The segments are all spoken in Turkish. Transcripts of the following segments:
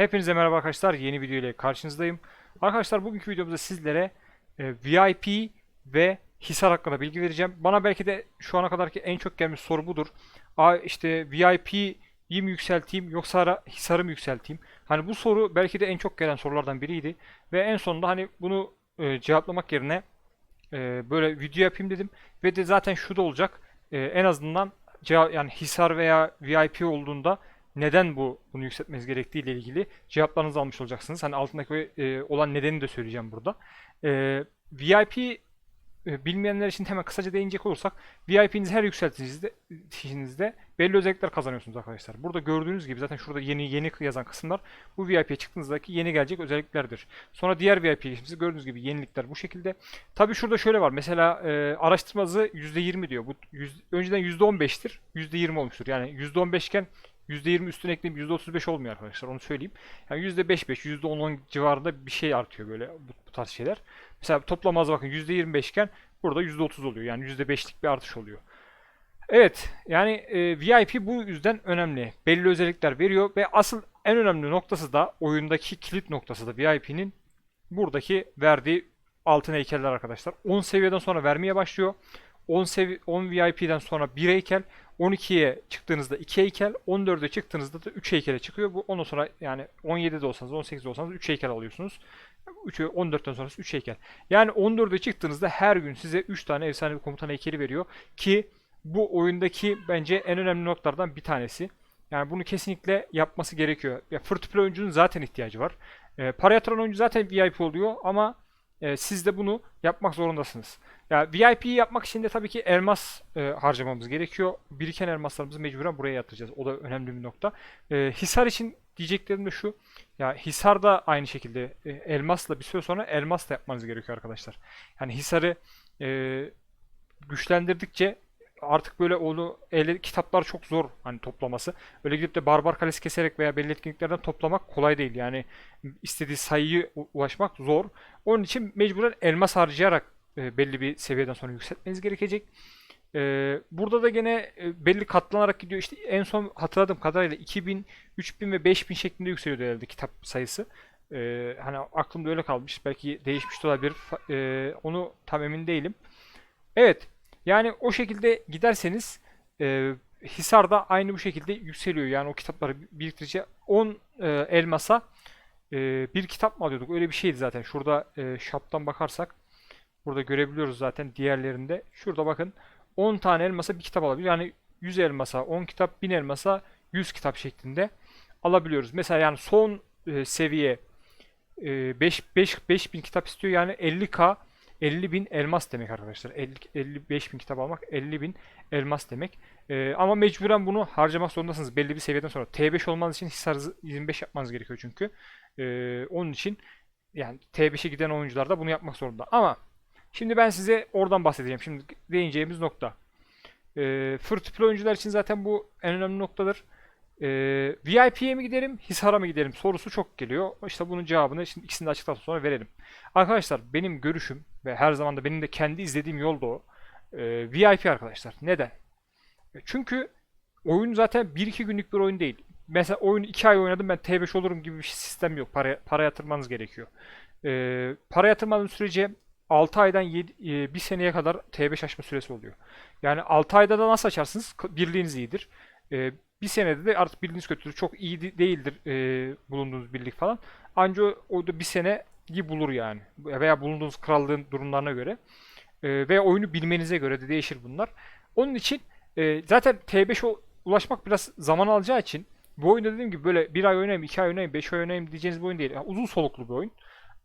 Hepinize merhaba arkadaşlar. Yeni video ile karşınızdayım. Arkadaşlar bugünkü videomuzda sizlere e, VIP ve Hisar hakkında bilgi vereceğim. Bana belki de şu ana kadarki en çok gelmiş soru budur. A işte VIP'yi mi yükselteyim yoksa Hisar'ı mı yükselteyim? Hani bu soru belki de en çok gelen sorulardan biriydi. Ve en sonunda hani bunu e, cevaplamak yerine e, böyle video yapayım dedim. Ve de zaten şu da olacak. E, en azından ceva- yani Hisar veya VIP olduğunda neden bu bunu yükseltmeniz gerektiği ile ilgili cevaplarınızı almış olacaksınız. Hani altındaki e, olan nedeni de söyleyeceğim burada. E, VIP e, bilmeyenler için hemen kısaca değinecek olursak VIP'nizi her yükseltinizde belli özellikler kazanıyorsunuz arkadaşlar. Burada gördüğünüz gibi zaten şurada yeni yeni yazan kısımlar bu VIP'ye çıktığınızdaki yeni gelecek özelliklerdir. Sonra diğer VIP'ye geçtiğimizde gördüğünüz gibi yenilikler bu şekilde. Tabii şurada şöyle var. Mesela e, araştırma hızı %20 diyor. Bu yüz- önceden %15'tir. %20 olmuştur. Yani %15 iken %20 üstüne ekleyip %35 olmuyor arkadaşlar. Onu söyleyeyim. Yani %5-5, %10-10 civarında bir şey artıyor böyle bu, bu tarz şeyler. Mesela toplama hızı bakın %25 iken burada %30 oluyor. Yani %5'lik bir artış oluyor. Evet, yani e, VIP bu yüzden önemli. Belli özellikler veriyor ve asıl en önemli noktası da oyundaki kilit noktası da VIP'nin buradaki verdiği altın heykeller arkadaşlar. 10 seviyeden sonra vermeye başlıyor. 10 sevi 10 VIP'den sonra 1 heykel, 12'ye çıktığınızda 2 heykel, 14'e çıktığınızda da 3 heykele çıkıyor. Bu ondan sonra yani 17'de olsanız, 18'de olsanız 3 heykel alıyorsunuz. 3'ü 14'ten sonrası 3 heykel. Yani 14'e çıktığınızda her gün size 3 tane efsane bir komutan heykeli veriyor ki bu oyundaki bence en önemli noktalardan bir tanesi. Yani bunu kesinlikle yapması gerekiyor. Ya free to play oyuncunun zaten ihtiyacı var. E, para yatıran oyuncu zaten VIP oluyor ama e, siz de bunu yapmak zorundasınız. Ya VIP'yi yapmak için de tabii ki elmas e, harcamamız gerekiyor. Biriken elmaslarımızı mecburen buraya yatıracağız. O da önemli bir nokta. E, Hisar için diyeceklerim de şu. Ya Hisar da aynı şekilde e, elmasla bir süre sonra elmas da yapmanız gerekiyor arkadaşlar. Yani Hisar'ı e, güçlendirdikçe artık böyle onu ele kitaplar çok zor hani toplaması. Öyle gidip de barbar kalesi keserek veya belli etkinliklerden toplamak kolay değil. Yani istediği sayıyı ulaşmak zor. Onun için mecburen elmas harcayarak e, belli bir seviyeden sonra yükseltmeniz gerekecek. E, burada da gene e, belli katlanarak gidiyor. İşte en son hatırladığım kadarıyla 2000, 3000 ve 5000 şeklinde yükseliyordu herhalde kitap sayısı. E, hani aklımda öyle kalmış. Belki değişmiş de olabilir. E, onu tam emin değilim. Evet. Yani o şekilde giderseniz e, Hisar da aynı bu şekilde yükseliyor. Yani o kitapları biriktirince 10 e, elmasa e, bir kitap mı alıyorduk? Öyle bir şeydi zaten. Şurada e, shop'tan bakarsak burada görebiliyoruz zaten diğerlerinde. Şurada bakın 10 tane elmasa bir kitap alabiliyor. Yani 100 elmasa 10 kitap, 1000 elmasa 100 kitap şeklinde alabiliyoruz. Mesela yani son e, seviye e, 5, 5, 5000 kitap istiyor. Yani 50k 50 bin elmas demek arkadaşlar. 50, 55 bin kitap almak 50 bin elmas demek. Ee, ama mecburen bunu harcamak zorundasınız belli bir seviyeden sonra. T5 olmanız için Hisar 25 yapmanız gerekiyor çünkü. Ee, onun için yani T5'e giden oyuncular da bunu yapmak zorunda. Ama şimdi ben size oradan bahsedeceğim. Şimdi değineceğimiz nokta. Ee, free play oyuncular için zaten bu en önemli noktadır. Ee, VIP'ye mi gidelim, Hisar'a mı gidelim sorusu çok geliyor. İşte bunun cevabını şimdi ikisini de açıktan sonra verelim. Arkadaşlar benim görüşüm ve her zaman da benim de kendi izlediğim yol da o. Ee, VIP arkadaşlar. Neden? E, Çünkü oyun zaten 1-2 günlük bir oyun değil. Mesela oyunu 2 ay oynadım ben T5 olurum gibi bir sistem yok. Para, para yatırmanız gerekiyor. Ee, para yatırmadığınız sürece 6 aydan 7, 1 seneye kadar T5 açma süresi oluyor. Yani 6 ayda da nasıl açarsınız? Birliğiniz iyidir. Ee, bir senede de artık birliğiniz kötüdür. Çok iyi de- değildir e, bulunduğunuz birlik falan. Anca o, o da bir seneyi bulur yani. Veya bulunduğunuz krallığın durumlarına göre. E, ve oyunu bilmenize göre de değişir bunlar. Onun için e, zaten T5'e ulaşmak biraz zaman alacağı için bu oyunda dediğim gibi böyle bir ay oynayayım, iki ay oynayayım, beş ay oynayayım diyeceğiniz bir oyun değil. Yani uzun soluklu bir oyun.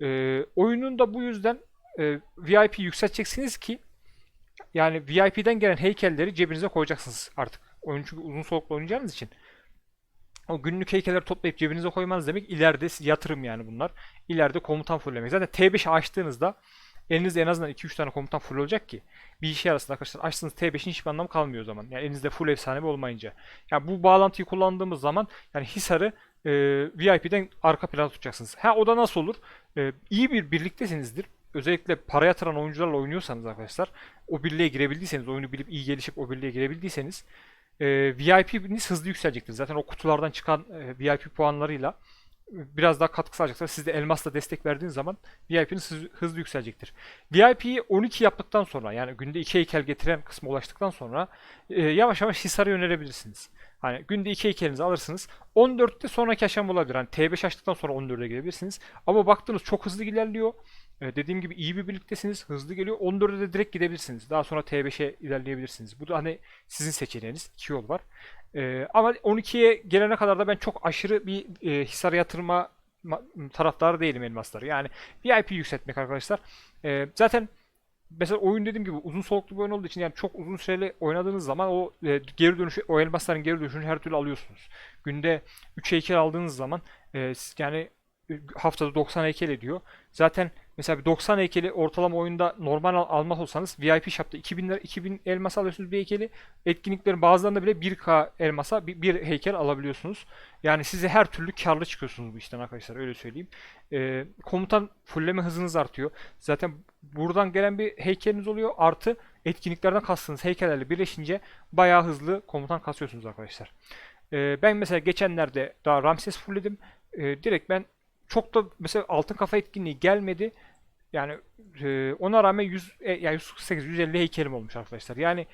E, oyunun da bu yüzden e, VIP yükselteceksiniz ki yani VIP'den gelen heykelleri cebinize koyacaksınız artık. Oyun çünkü uzun soluklu oynayacağınız için. O günlük heykelleri toplayıp cebinize koymanız demek ileride yatırım yani bunlar. İleride komutan fulllemek. Zaten T5'i açtığınızda elinizde en azından 2-3 tane komutan full olacak ki bir işe yarasın arkadaşlar. Açtığınız T5'in hiçbir anlamı kalmıyor o zaman. Yani elinizde full efsanevi olmayınca. Yani bu bağlantıyı kullandığımız zaman yani Hisar'ı e, VIP'den arka plana tutacaksınız. Ha o da nasıl olur? E, iyi bir birliktesinizdir. Özellikle para yatıran oyuncularla oynuyorsanız arkadaşlar o birliğe girebildiyseniz, oyunu bilip iyi gelişip o birliğe girebildiyseniz e, VIP'niz hızlı yükselecektir. Zaten o kutulardan çıkan e, VIP puanlarıyla biraz daha katkı sağlayacaklar. Siz de elmasla destek verdiğiniz zaman VIP'niz hız- hızlı yükselecektir. VIP'yi 12 yaptıktan sonra yani günde 2 heykel getiren kısma ulaştıktan sonra e, yavaş yavaş Hisar'a yönelebilirsiniz. Hani günde 2 heykelinizi alırsınız. 14'te sonraki aşama olabilir. Hani T5 açtıktan sonra 14'e gelebilirsiniz. Ama baktınız çok hızlı ilerliyor. E, dediğim gibi iyi bir birliktesiniz. Hızlı geliyor. 14'e de direkt gidebilirsiniz. Daha sonra T5'e ilerleyebilirsiniz. Bu da hani sizin seçeneğiniz. İki yol var. E, ama 12'ye gelene kadar da ben çok aşırı bir e, Hisar'a yatırma ma- taraftarı değilim elmasları. Yani VIP yükseltmek arkadaşlar. E, zaten mesela oyun dediğim gibi uzun soluklu bir oyun olduğu için yani çok uzun süreli oynadığınız zaman o e, geri dönüşü o elmasların geri dönüşünü her türlü alıyorsunuz. Günde 3 heykel aldığınız zaman e, yani e, haftada 90 heykel ediyor. Zaten mesela bir 90 heykeli ortalama oyunda normal al- almak olsanız VIP shop'ta 2000 lira 2000 elmas alıyorsunuz bir heykeli. Etkinliklerin bazılarında bile 1K elmasa bir, bir heykel alabiliyorsunuz. Yani size her türlü karlı çıkıyorsunuz bu işten arkadaşlar öyle söyleyeyim. E, komutan fulleme hızınız artıyor. Zaten buradan gelen bir heykeliniz oluyor. Artı etkinliklerden kastığınız heykellerle birleşince bayağı hızlı komutan kasıyorsunuz arkadaşlar. Ee, ben mesela geçenlerde daha Ramses fullledim. Ee, direkt ben çok da mesela altın kafa etkinliği gelmedi. Yani e, ona rağmen 100 e, yani 148 150 heykelim olmuş arkadaşlar. Yani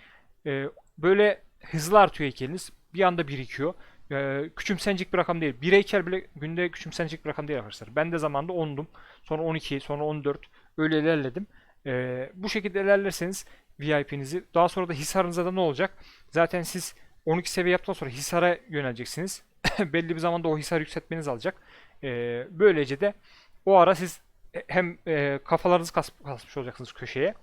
e, böyle hızlı artıyor heykeliniz. Bir anda birikiyor. E, küçümsenecek bir rakam değil. Bir heykel bile günde küçümsenecek bir rakam değil arkadaşlar. Ben de zamanda 10'dum. Sonra 12, sonra 14. Öyle ilerledim. E, bu şekilde ilerlerseniz VIP'nizi daha sonra da Hisar'ınıza da ne olacak? Zaten siz 12 seviye yaptıktan sonra Hisar'a yöneleceksiniz. Belli bir zamanda o Hisar yükseltmeniz alacak. E, böylece de o ara siz hem e, kafalarınızı kas, kasmış olacaksınız köşeye.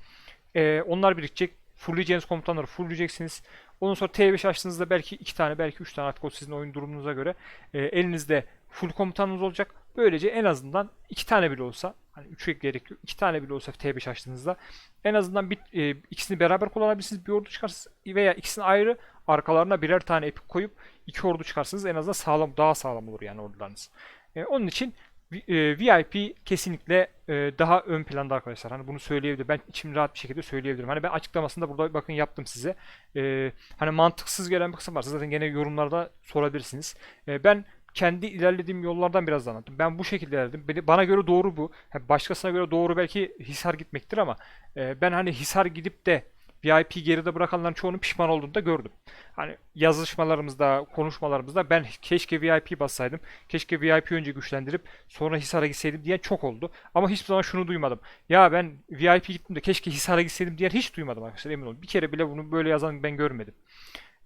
E, onlar birikecek. Fullleyeceğiniz komutanları fullleyeceksiniz. Ondan sonra T5 açtığınızda belki iki tane belki üç tane artık o sizin oyun durumunuza göre e, elinizde full komutanınız olacak. Böylece en azından iki tane bile olsa hani 3'e gerek yok. iki tane bile olsa T5 açtığınızda en azından bir, e, ikisini beraber kullanabilirsiniz. Bir ordu çıkarsınız veya ikisini ayrı arkalarına birer tane epik koyup iki ordu çıkarsınız. En azından sağlam daha sağlam olur yani ordularınız. E, onun için e, VIP kesinlikle e, daha ön planda arkadaşlar. Hani bunu söyleyebilirim. Ben içim rahat bir şekilde söyleyebilirim. Hani ben açıklamasında burada bakın yaptım size. E, hani mantıksız gelen bir kısım varsa zaten gene yorumlarda sorabilirsiniz. E, ben kendi ilerlediğim yollardan biraz anlattım. Ben bu şekilde ilerledim. Bana göre doğru bu. Başkasına göre doğru belki Hisar gitmektir ama e, ben hani Hisar gidip de VIP geride bırakanların çoğunun pişman olduğunu da gördüm. Hani yazışmalarımızda, konuşmalarımızda ben keşke VIP bassaydım. Keşke VIP önce güçlendirip sonra Hisar'a gitseydim diyen çok oldu. Ama hiçbir zaman şunu duymadım. Ya ben VIP gittim de keşke Hisar'a gitseydim diyen hiç duymadım arkadaşlar emin olun. Bir kere bile bunu böyle yazan ben görmedim.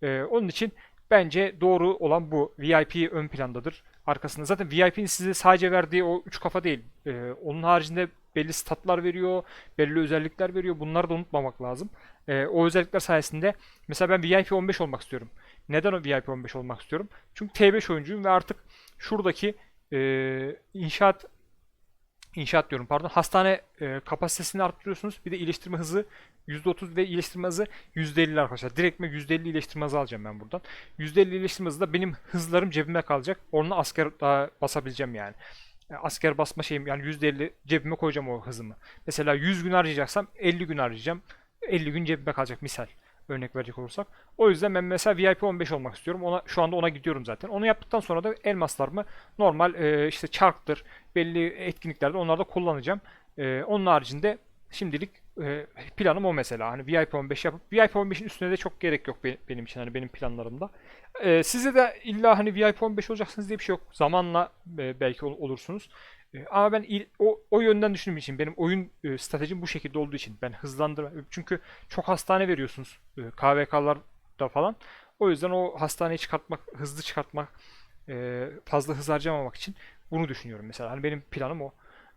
Ee, onun için bence doğru olan bu. VIP ön plandadır. Arkasında zaten VIP'nin size sadece verdiği o üç kafa değil. Ee, onun haricinde belli statlar veriyor, belli özellikler veriyor. Bunları da unutmamak lazım. Ee, o özellikler sayesinde mesela ben VIP 15 olmak istiyorum. Neden o VIP 15 olmak istiyorum? Çünkü T5 oyuncuyum ve artık şuradaki e, inşaat inşaat diyorum pardon hastane e, kapasitesini arttırıyorsunuz. Bir de iyileştirme hızı %30 ve iyileştirme hızı %50 arkadaşlar. Direkt mi %50 iyileştirme hızı alacağım ben buradan. %50 iyileştirme hızı da benim hızlarım cebime kalacak. Onunla asker daha basabileceğim yani. Asker basma şeyim yani %50 cebime koyacağım o hızımı. Mesela 100 gün harcayacaksam 50 gün harcayacağım. 50 gün cebime kalacak misal. Örnek verecek olursak. O yüzden ben mesela VIP 15 olmak istiyorum. Ona şu anda ona gidiyorum zaten. Onu yaptıktan sonra da elmaslarımı normal e, işte çarktır, belli etkinliklerde onlarda kullanacağım. E, onun haricinde şimdilik planım o mesela. Hani VIP 15 yapıp VIP 15'in üstüne de çok gerek yok be- benim için hani benim planlarımda. E, size de illa hani VIP 15 olacaksınız diye bir şey yok. Zamanla e, belki ol- olursunuz. E, ama ben il- o, o yönden düşündüğüm için benim oyun e, stratejim bu şekilde olduğu için ben hızlandırma çünkü çok hastane veriyorsunuz e, KVK'larda falan. O yüzden o hastaneyi çıkartmak, hızlı çıkartmak, e, fazla hız harcamamak için bunu düşünüyorum mesela. Hani benim planım o.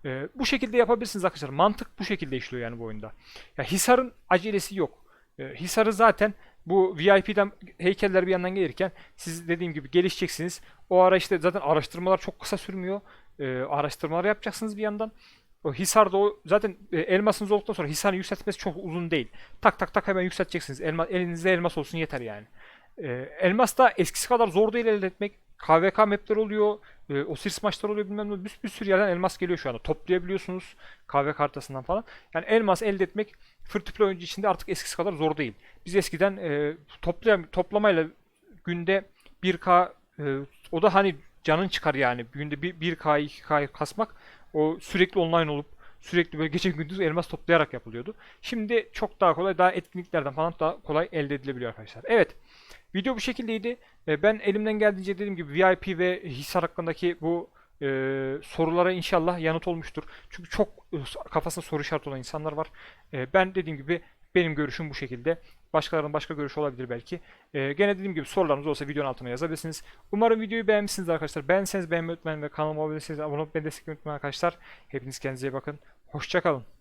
E, bu şekilde yapabilirsiniz arkadaşlar. Mantık bu şekilde işliyor yani bu oyunda. Ya Hisar'ın acelesi yok. E, Hisar'ı zaten bu VIP'den heykeller bir yandan gelirken siz dediğim gibi gelişeceksiniz. O ara işte zaten araştırmalar çok kısa sürmüyor. E, araştırmalar yapacaksınız bir yandan. O Hisar'da o zaten e, elmasınız olduktan sonra Hisar'ın yükseltmesi çok uzun değil. Tak tak tak hemen yükselteceksiniz. Elma, elinizde elmas olsun yeter yani. E, elmas da eskisi kadar zor değil elde etmek. KVK mapler oluyor. E, Osiris maçlar oluyor bilmem ne. Bir, bir sürü yerden elmas geliyor şu anda. Toplayabiliyorsunuz. KVK haritasından falan. Yani elmas elde etmek free to oyuncu içinde artık eskisi kadar zor değil. Biz eskiden e, toplayam toplamayla günde 1K e, o da hani canın çıkar yani. Günde bir 1K 2K kasmak o sürekli online olup sürekli böyle gece gündüz elmas toplayarak yapılıyordu. Şimdi çok daha kolay, daha etkinliklerden falan daha kolay elde edilebiliyor arkadaşlar. Evet. Video bu şekildeydi. E, Ben elimden geldiğince dediğim gibi VIP ve Hisar hakkındaki bu e, sorulara inşallah yanıt olmuştur. Çünkü çok e, kafasında soru işareti olan insanlar var. E, ben dediğim gibi benim görüşüm bu şekilde. Başkalarının başka görüşü olabilir belki. E, gene dediğim gibi sorularınız olsa videonun altına yazabilirsiniz. Umarım videoyu beğenmişsiniz arkadaşlar. Beğenseniz beğenmeyi unutmayın ve kanalıma abone değilseniz abone olmayı desteklemeyi unutmayın arkadaşlar. Hepiniz kendinize iyi bakın. Hoşçakalın.